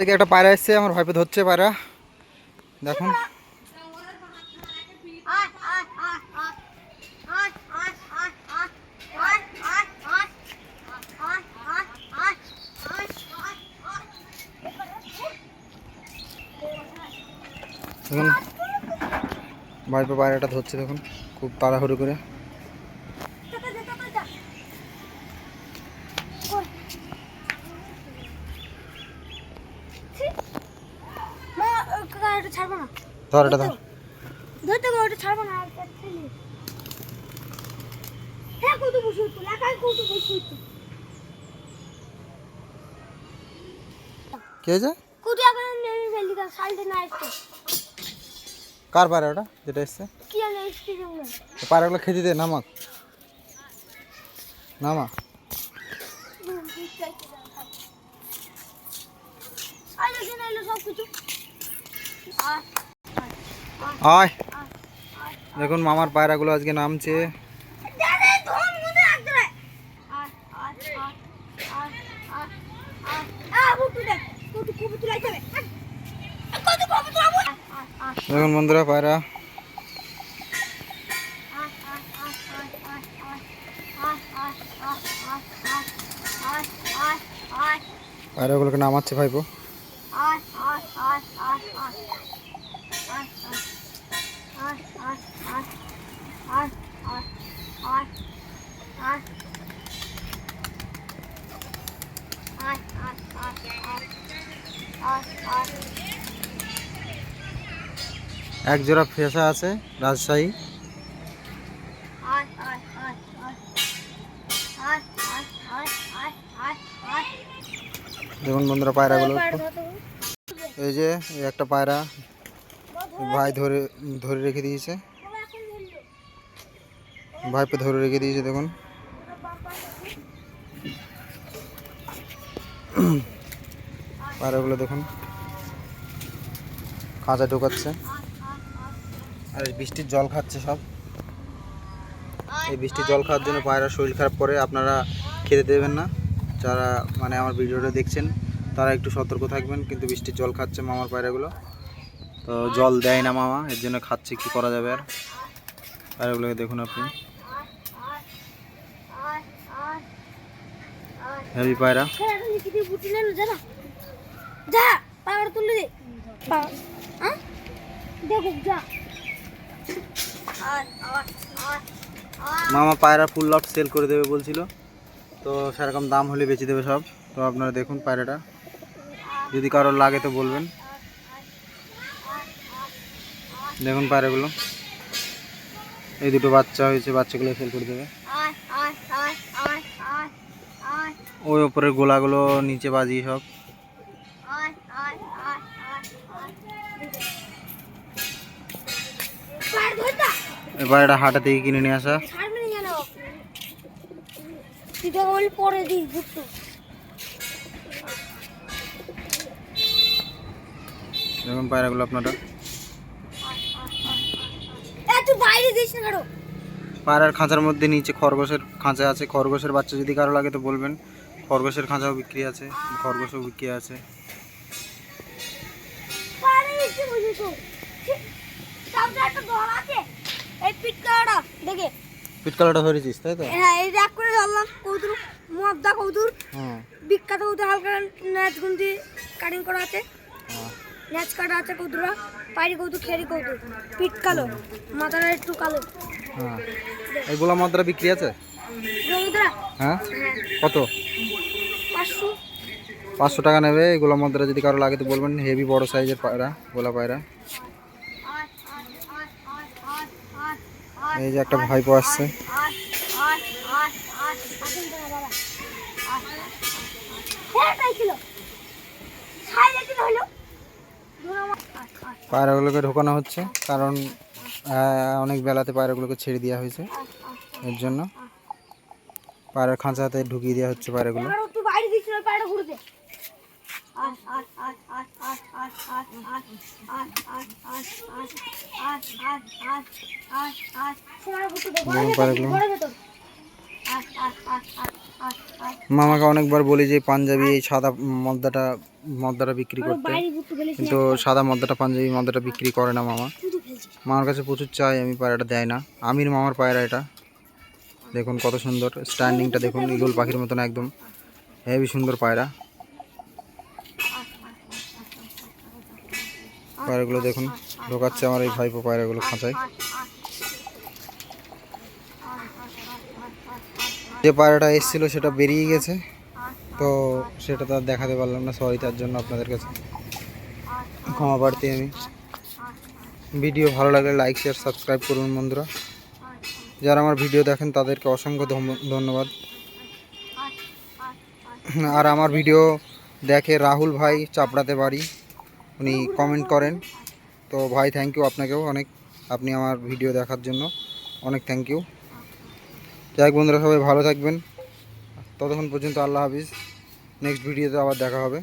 থেকে একটা পায়রা এসছে, আমার ভাইপে ধরছে পায়রা। দেখুন। দেখুন, ভাইপে পায়রাটা ধরছে, দেখুন, খুব তাড়াহুড়ো করে ছাড়বো না ধর এটা ধর। ধরতে গো ওটা ছাড়বো না আর একটা হ্যাঁ কত বসে হতো একাই কত বসে হতো কে যে? কত এখন নেমে ফেলি তার সাইডে না একটু কার পায়রা ওটা যেটা এসছে? কি জানি এসছে যেমন তো খেতে দে নামাক নামা। আইলো কেন আইলো সব কিছু আর আয়। দেখুন মামার পায়রাগুলো আজকে নামছে। দেখুন বন্ধুরা পায়রা। পায়রাগুলোকে নামাচ্ছে ভাইপো। এক জোড়া ফেসা আছে রাজশাহী দেখুন বন্ধুরা পায়রাগুলো একটু। এই যে এই একটা পায়রা ভাই ধরে ধরে রেখে দিয়েছে। ভাইপে ধরে রেখে দিয়েছে, দেখুন। পায়রাগুলো দেখুন। খাঁচা ঢোকাচ্ছে। আর বৃষ্টির জল খাচ্ছে সব। এই বৃষ্টির জল খাওয়ার জন্য পায়রা শরীর খারাপ করে, আপনারা খেতে দেবেন না। যারা মানে আমার ভিডিওটা দেখছেন, তারা একটু সতর্ক থাকবেন, কিন্তু বৃষ্টির জল খাচ্ছে মামার পায়রাগুলো। তো জল দেয় না মামা, এর জন্য খাচ্ছে, কি করা যাবে আর? পায়রাগুলোকে দেখুন আপনি। হেভি পায়রা। আর আর আর মামা পায়রা ফুল লট সেল করে দেবে বলছিল। তো সেরকম দাম হলে বেচে দেবে সব। তো আপনারা দেখুন পায়রাটা। যদি কারোর লাগে তো বলবেন। দেখুন পায়রাগুলো। এই দুটো বাচ্চা হয়েছে, বাচ্চাগুলো সেল করে দেবে। ওই ওপরের গোলাগুলো নিচে বাজিয়ে সব। এবার পায়রাটা হাটা থেকে কিনে নিয়ে আসা। দেখুন পায়রাগুলো আপনারা। তুই বাইরে দিস না কারও। পায়রার খাঁচার মধ্যে নিচে খরগোশের খাঁচা আছে। খরগোশের বাচ্চা যদি কারও লাগে তো বলবেন। খরগোশের খাঁচাও বিক্রি আছে খরগোশও বিক্রি আছে। ধরেছিস তাই তো? হ্যাঁ এই করে ধরলাম কৌতুর মদ্দা কৌতুর হুম। বিখ্যাত কৌতুর হালকা ন্যাচ গুন্দি কাটিং করা আছে। হ্যাঁ। ন্যাচ কাটা আছে কৌতুরা পাইরি কৌতুর খেরি কৌতুর পিট কালো মাথাটা একটু কালো। হ্যাঁ। এই গোলাম মাদ্রা বিক্রি আছে? হ্যাঁ হ্যাঁ? কত? পাঁচশো। পাঁচশো টাকা নেবে। এই গোলাম মাদ্রা যদি কারও লাগে তো বলবেন। হেভি বড় সাইজের পায়রা গোলা পায়রা। এই যে একটা ভাইপো আসছে। পায়রাগুলোকে ঢোকানো হচ্ছে কারণ অনেক বেলাতে পায়রাগুলোকে ছেড়ে দেওয়া হয়েছে এর জন্য পায়রার খাঁচাতে ঢুকিয়ে দেওয়া হচ্ছে পায়রাগুলো পায়রাগুলো মামাকে অনেকবার বলি যে পাঞ্জাবি এই সাদা মদ্দাটা মদ্দাটা বিক্রি করতে। কিন্তু সাদা মদ্দাটা পাঞ্জাবি মদ্দাটা বিক্রি করে না মামা। মামার কাছে প্রচুর চাই আমি পায়রাটা দেয় না। আমির মামার পায়রা এটা। দেখুন কত সুন্দর স্ট্যান্ডিংটা দেখুন ইগল পাখির মতন একদম। হেভি সুন্দর পায়রা। পায়রাগুলো দেখুন ঢোকাচ্ছে আমার এই ভাইপো পায়রাগুলো খাঁচায়। যে পায়রাটা এসেছিল সেটা বেরিয়ে গেছে। তো সেটা তো আর দেখাতে পারলাম না সরি তার জন্য আপনাদের কাছে। ক্ষমা প্রার্থী আমি। ভিডিও ভালো লাগলে লাইক শেয়ার সাবস্ক্রাইব করুন বন্ধুরা। যারা আমার ভিডিও দেখেন তাদেরকে অসংখ্য ধন্য- ধন্যবাদ। আর আমার ভিডিও দেখে রাহুল ভাই চাপড়াতে পারি, উনি কমেন্ট করেন। তো ভাই থ্যাংক ইউ আপনাকেও অনেক। আপনি আমার ভিডিও দেখার জন্য অনেক থ্যাংক ইউ যাই বন্ধুরা সবাই ভালো থাকবেন। ততক্ষণ পর্যন্ত আল্লাহ হাফিজ। নেক্সট ভিডিওতে আবার দেখা হবে।